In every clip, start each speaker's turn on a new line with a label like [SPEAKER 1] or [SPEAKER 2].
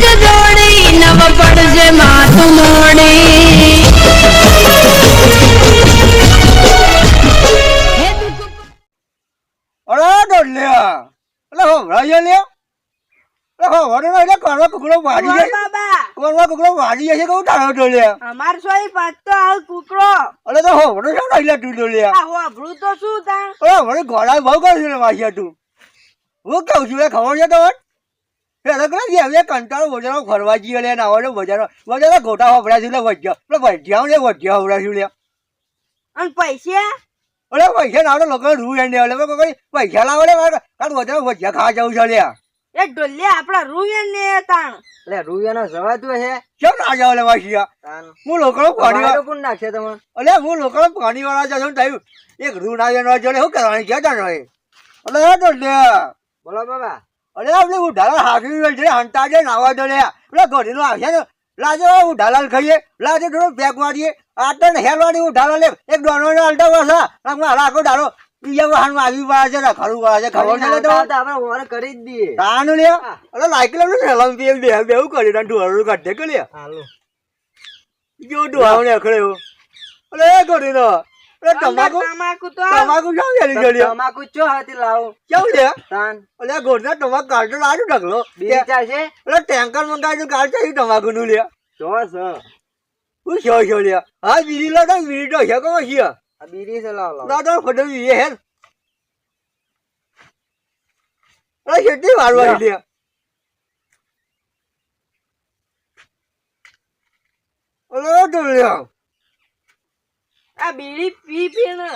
[SPEAKER 1] જ જોડી નવ પડશે માથું મોડી.
[SPEAKER 2] અરે ડોલ્યા એટલે હો ભરાઈ એટલે હો એટલે કરવા કુકડો વાડી
[SPEAKER 3] વાહ
[SPEAKER 2] જાય.
[SPEAKER 3] બાબા.
[SPEAKER 2] કરવા કુકડો વાડી જાય કેવું તારો ડોલ્યા
[SPEAKER 3] અમાર સોય
[SPEAKER 2] તો હો શું નાખી તું ડોલ્યા
[SPEAKER 3] આ હોભળું તો શું તાણ
[SPEAKER 2] અરે વડે ઘોડા બહુ ને વાસિયા તું હું કહું છું એ ખબર છે તમને? એટલે હવે કંટાળો બજારો ફરવા જઈએ લે ના હોય બજારો બજારો ગોટા વપરાય છે એટલે વજ્યા એટલે વજ્યા ને વજ્યા છું લે
[SPEAKER 3] અને પૈસા?
[SPEAKER 2] અરે પૈસા ના આવડે લોકો રૂ એને એટલે કોઈ પૈસા લાવે લે કારણ બજારો વજ્યા ખાવા જવું છે લ્યા.
[SPEAKER 3] એ ડોલ્યા આપડા રૂયન ને તાણ.
[SPEAKER 4] એટલે રૂયાનો જવાતું હે
[SPEAKER 2] કેમ ના જાવ લે વાસિયા હું લોકો પાણી
[SPEAKER 4] વાળો કોણ નાખે તમે?
[SPEAKER 2] અલે હું લોકોનો પાણી વાળા જશું થયું એક રૂ ના એનો જોડે શું કરવાની ક્યાં જાણો? એ અલે એ
[SPEAKER 4] બોલો બાબા.
[SPEAKER 2] અરે આપણે ઉઢાલા હાકી છે હંતા છે નાવા દો લે પેલા ઘડીનો આવશે ને. લાજે ઉઢાલાલ ખાઈએ. લાજે થોડો પેક મારીએ આ તો હેરવાની ઉઢાલા લે. એક ડોનો ને અલટો વસા મારા આખો ડાળો. બીજા વાહન આવી પડે છે ને ખરું પડે છે. ખબર નહીં તો
[SPEAKER 4] આપણે ઓર કરી જ દઈએ
[SPEAKER 2] તાનું લે અરે લાઈકલ ને હેલમ બે બે બેવું કરી ને ઢોરું કાઢે કે લે
[SPEAKER 4] હાલો.
[SPEAKER 2] જો ઢોરાવ ને અખડ્યો અરે ઘડીનો. તમાકુ
[SPEAKER 3] તમાકુ તો
[SPEAKER 2] તમાકુ ક્યાં વેલી જોડ્યો
[SPEAKER 4] તમાકુ ચો હાથી લાવો.
[SPEAKER 2] કેવું લે
[SPEAKER 4] તાન.
[SPEAKER 2] અરે ગોળના તમાકુ કાઢતો લાડુ ઢગલો
[SPEAKER 4] બીજી ચાલશે
[SPEAKER 2] અરે ટેન્કર મંગાવ્યું કાઢ છે તમાકુ નું લે
[SPEAKER 4] ચો સ
[SPEAKER 2] હું છો છો લે હા બીડી લો તો બીડી તો છે કોમાં છે?
[SPEAKER 4] આ બીડી છે લાવો લાવો.
[SPEAKER 2] તો ફોટો બીજે હે કેટલી વાર લે તો લે
[SPEAKER 3] આ બીડી પી પી ને.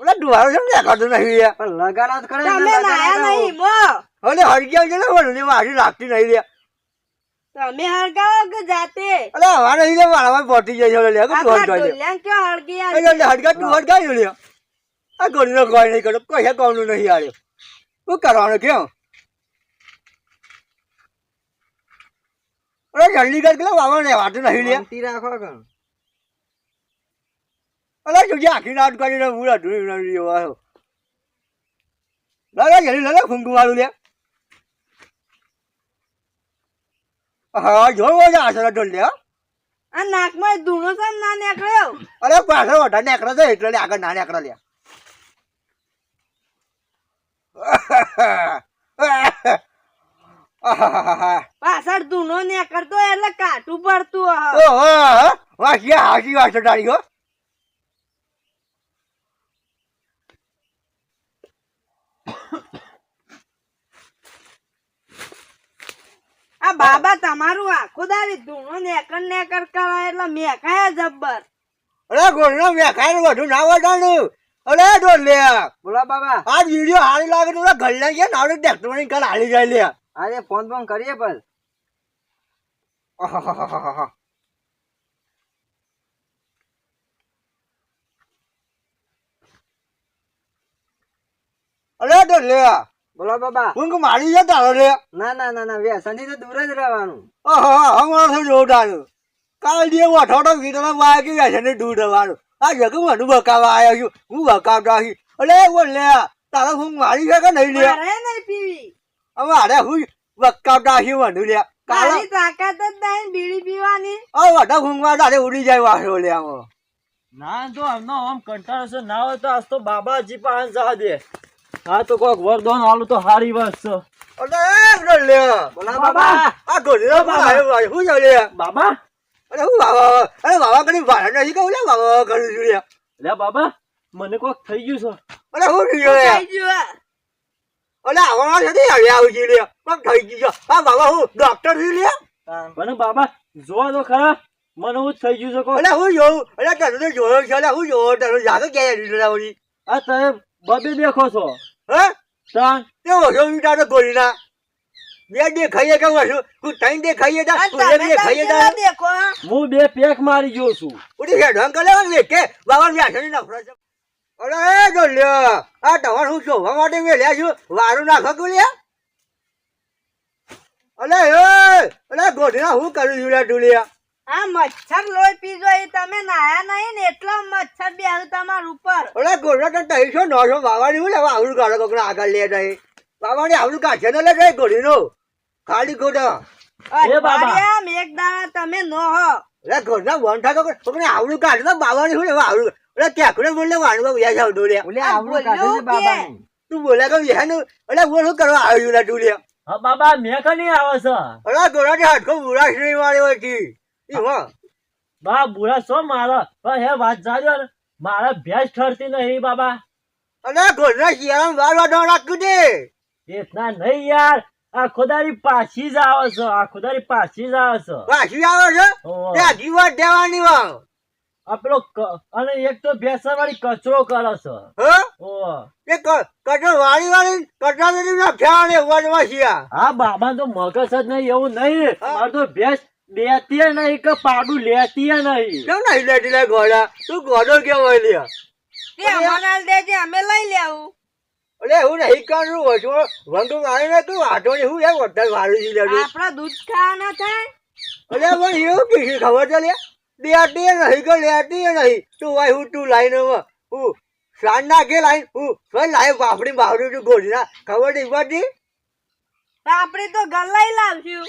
[SPEAKER 2] ઓલા ડુવારો છે ને કાઢો નહીં લે
[SPEAKER 4] પણ લગાડો તો ખરા
[SPEAKER 3] તમે નાયા નહીં મો.
[SPEAKER 2] હવે હરગ્યા ને વળને મારી લાગતી નહીં રે
[SPEAKER 3] તમે હળગાવો કે જાતે?
[SPEAKER 2] અરે હવા નહીં લે મારામાં પોટી જાય છે લે કે તું હરગાવ લે
[SPEAKER 3] કે
[SPEAKER 2] હરગ્યા ઓલે હરગા તું હરગાય લે આ ગોળીનો કોઈ નહીં કરો કોઈ કોમનું નહીં આડ્યો શું કરવાનું કેમ? અરે જલ્દી કર કે બાબા ને વાતું નહીં લે
[SPEAKER 4] રાખો કણ
[SPEAKER 2] અરે તુજે આખી રાત કરીને હું અધૂરી નથી આવ્યો ફૂંકું વાળું લે હા જોવો છે આશરા ઢોલ લે.
[SPEAKER 3] આ નાકમાં ધૂણો કેમ ના નીકળ્યો
[SPEAKER 2] અરે પાછળ વધારે નેકળે છે એટલે આગળ ના નેકળે લે.
[SPEAKER 3] પાછળ ધૂણો નીકળતો એટલે કાટું પડતું.
[SPEAKER 2] ઓહો, વાસિયા હાચી વાત છે હો.
[SPEAKER 3] આ બાબા તમારું આખું દારી ધૂણો નેકર નેકર કરે એટલે મેખાય જબ્બર.
[SPEAKER 2] અરે ગોળનો મેખાય વધુ ના વટાણું અરે ઢોલ લે.
[SPEAKER 4] બોલો બાબા.
[SPEAKER 2] આ વીડિયો હારી લાગે તો ઘર ગલ્લા ગયા નાડું ટ્રેક્ટરની કાલ હાલી જાય લે.
[SPEAKER 4] અરે ફોન ફોન કરીએ પણ.
[SPEAKER 2] અરે ઢોલ લે.
[SPEAKER 4] બોલો બાબા.
[SPEAKER 2] ઊંઘ મારી જાય તારો
[SPEAKER 4] ના ના ના ના વ્યસનથી તો દૂર જ રહેવાનું.
[SPEAKER 2] ઓહો હમણાં તો જોડાનું કાલ જે વઠોડો વીટલા વાગી ગયા છે ને દૂર રહેવાનું. આ જગ મને બકાવા આવ્યો છું. હું બકાવતા છું. અરે બોલ લે તારો હું મારી છે કે નહીં લે?
[SPEAKER 3] અરે નહીં પીવી.
[SPEAKER 2] હવે અરે હું બકાવતા છું મને લે. કાલે
[SPEAKER 3] તાકાત જ નહીં બીડી પીવાની.
[SPEAKER 2] ઓ વડા ઘૂંઘવા તારે ઉડી જાય વાસો લે આમાં
[SPEAKER 5] ના તો આમનો આમ કંટાળો છે ના હોય તો આજ તો બાબાજી પાસે જા દે. હા તો કોક વરદાન આલું તો હારી વાત છે.
[SPEAKER 2] અરે લે.
[SPEAKER 4] બોલો બાબા.
[SPEAKER 2] આ પણ આવ્યો હું જાવ લે
[SPEAKER 5] બાબા.
[SPEAKER 2] અરે હું બાબા અરે બાબા કદી ભાડા નથી કહું લે બાબા કરું છું લે
[SPEAKER 5] લે બાબા મને કોક થઈ ગયું છે.
[SPEAKER 2] અરે હું
[SPEAKER 3] થઈ ગયું
[SPEAKER 2] અરે આવવા છે આવી આવું છે લે. પણ થઈ ગયું છે. આ બાબા હું ડોક્ટર છું લે.
[SPEAKER 5] મને બાબા જોવા તો ખરા. મને હું થઈ ગયું છે કોક.
[SPEAKER 2] અરે હું જોઉં. અરે તને તો જોયો છે અરે હું જોયો તને જાગે ક્યાં
[SPEAKER 5] આ તમે બબે દેખો છો.
[SPEAKER 2] હે?
[SPEAKER 5] તાન
[SPEAKER 2] તે છો તો ગોળીના બે દેખાઈએ કે હું ત્રણ દેખાઈએ
[SPEAKER 3] જા
[SPEAKER 2] તું દેખાઈએ
[SPEAKER 3] જા. દેખો
[SPEAKER 5] હું. બે પેક મારી ગયો છું.
[SPEAKER 2] ઉડી છે ઢંગ કરે ને કે? બાબા વ્યાસની નફરત છે. અરે જો લ્યો આ તમારે હું શોભા માટે મેલ્યા છું. વારું નાખો ગુલ્યા લ્યા? અલે એ અલે ગોઢીના હું કરું છું લ્યા ઢુલિયા
[SPEAKER 3] આ મચ્છર લોહી પીજો એ તમે નાયા નહીં ને એટલો મચ્છર બેહું તમાર ઉપર.
[SPEAKER 2] અલે ગોઢો તો તઈસો નોસો બાવાની હું લેવા આવડું કાઢો કોકને આગળ લે જાય. બાવાની આવડું કાઢે ને લે જાય ગોઢીનો ખાલી ખોટા
[SPEAKER 5] એ બાબા.
[SPEAKER 3] મેઘ દાડા તમે નો હો.
[SPEAKER 2] એટલે ઘરના વંઠા કોકને આવડું કાઢે બાવાની શું લેવા આવડું. એટલે ક્યાંકડે બોલે વાણવા વ્યાજ આવતો લે.
[SPEAKER 4] ઓલે આવડું કાઢે છે
[SPEAKER 2] તું બોલે કે વ્યાજનું એટલે બોલ શું કરવા આવ્યું ના તું લે.
[SPEAKER 5] હા બાબા મેં કની આવે છે?
[SPEAKER 2] અલા ગોરાટી હાડકો બુરા શ્રી વાળી હોય કી ઈ હો
[SPEAKER 5] બા બુરા છો મારા? હે વાત જાજો ને. મારા ભેંસ ઠરતી નહીં બાબા.
[SPEAKER 2] અલા ઘરના શિયાળામાં બાર વાટવા રાખતું દે.
[SPEAKER 5] એટલા નહીં યાર. આ ખુદારી પાછી જ આવે છે આ ખુદારી પાછી જ આવે છે.
[SPEAKER 2] પાછી આવે છે?
[SPEAKER 5] ઓહો.
[SPEAKER 2] તે દેવાની વાવ.
[SPEAKER 5] આ અને એક તો ભેસા વાળી કચરો કરો છો.
[SPEAKER 2] હો? એ કચરો વાળી વાળી વનમાં
[SPEAKER 5] બાબા તો મગજ જ નહીં એવું નહીં.
[SPEAKER 2] હા.
[SPEAKER 5] મારે તો ભેંસ લેતી નહીં કે પાડું લેતી નહીં.
[SPEAKER 2] કેમ નહીં લેતી લે ગોડા તું ગોડો કેવો લ્યા?
[SPEAKER 3] તે અમને દેજે અમે લઈ લેવું.
[SPEAKER 2] અરે હું નહીં કરું વચમાં વંગુ મારી ને તું આટો ને હું યાર વધારે વાળું જી લે
[SPEAKER 3] આપણા દૂધ ખાવાના થાય.
[SPEAKER 2] અરે પણ એવું કીધું ખબર છે લે? લેતી નહીં કે લેતી નહીં. તું ભાઈ હું તું લાઈન હું સાંજ નાખે લાઈન હું ભાઈ લાઈન બાપડી બાવડી તું ગોળી ના ખબર નહીં પડતી
[SPEAKER 3] તો આપણે તો ગલ્લાઈ લાવશું.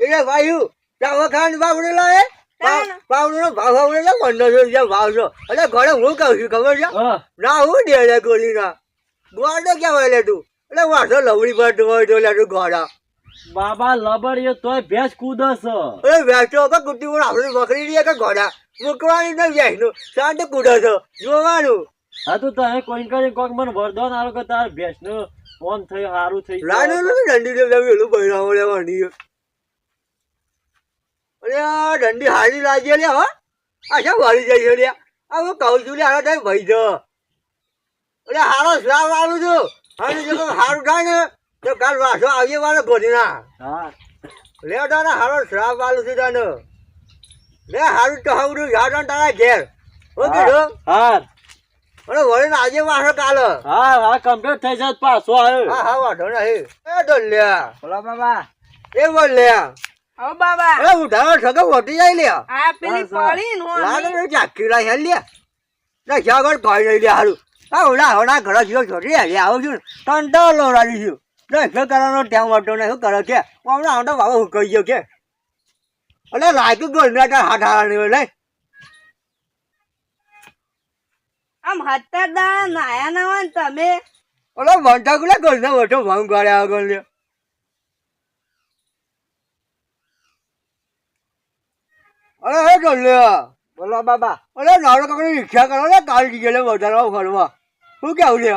[SPEAKER 2] એટલે ભાઈ હું ખાંડ બાવડી લાવે
[SPEAKER 3] તાણ.
[SPEAKER 2] બાવડી નો ભાવ આવડે છે પંદરસો રૂપિયા ભાવ છો એટલે ઘરે હું કહું છું ખબર છે?
[SPEAKER 5] હા.
[SPEAKER 2] ના હું દે લે ગોળી ના ગોળો કેવાય લે તું એટલે વાસો લવડી પડતું હોય તો લે તું ગોળા.
[SPEAKER 5] બાબા લબડીએ તોય ભેંસ કૂદે છે.
[SPEAKER 2] અરે વેચો કે કુટી પર આપણે બકરી રહીએ કે ઘોડા મૂકવાની શાંત કૂદો છો. જોવાનું.
[SPEAKER 5] હા તો તમે કોઈ કરીને કોક મને વરદાન આલો કે તાર ભેંસનું ઓમ થયું સારું થઈ
[SPEAKER 2] લાડુ દંડી ને પેલું બહેરાવો લેવાની. અરે આ દંડી હારી લાગી લે હો. આ શા વાળી જાય છે લે આ હું કહું છું લે આ થાય ભાઈ જો. અરે હારો સ્લાવ આવું છું. અને જો હારું થાય ને તો કાલ વાસો આવીએ વાળો ગોધીના
[SPEAKER 5] હા.
[SPEAKER 2] લે તારા હારો શ્રાપ વાળું છું તને. લે હારું તો હારું યાદ તારા ઘેર. ઓકે જો
[SPEAKER 5] હા.
[SPEAKER 2] અને વળીને આજે વાસો કાલ.
[SPEAKER 5] હા હા કમ્પ્લીટ થઈ જાય પાછો આવ્યો.
[SPEAKER 2] હા હા વાંધો નહીં. એ ડોલ્યા.
[SPEAKER 4] બોલો બાબા.
[SPEAKER 2] એ બોલ્યા.
[SPEAKER 3] હો બાબા.
[SPEAKER 2] એ ઉઠાડો સગો વટી જાય લ્યા
[SPEAKER 3] આ પેલી
[SPEAKER 4] હા.
[SPEAKER 3] પડી નો
[SPEAKER 2] લાગે ચાકી લાય લ્યા ના જાગળ કોઈ નહીં લ્યા હારું. આ ઉડા હોડા ઘર જીવો છોડી લે આવું છું કંટાળો રાજી છું. ના કે કરવાનો ટેમ વાટો ને શું કરે કે હમણાં આવતો બાબા હું કહી ગયો કે અલે લાગ્યું ગોળ ના હાથ હારા હોય લે
[SPEAKER 3] આમ હત્તર દા નાયા ના તમે?
[SPEAKER 2] ઓલો વંટા ગુલા ગોળ ના વટો ભંગ ગાડ્યા આગળ લે અરે હે ગલ્લે
[SPEAKER 4] બોલો બાબા.
[SPEAKER 2] અરે નાળો કાકડી ઈચ્છા કરો ને કાલ ડીજે વધારવા ફરવા શું કેવું લે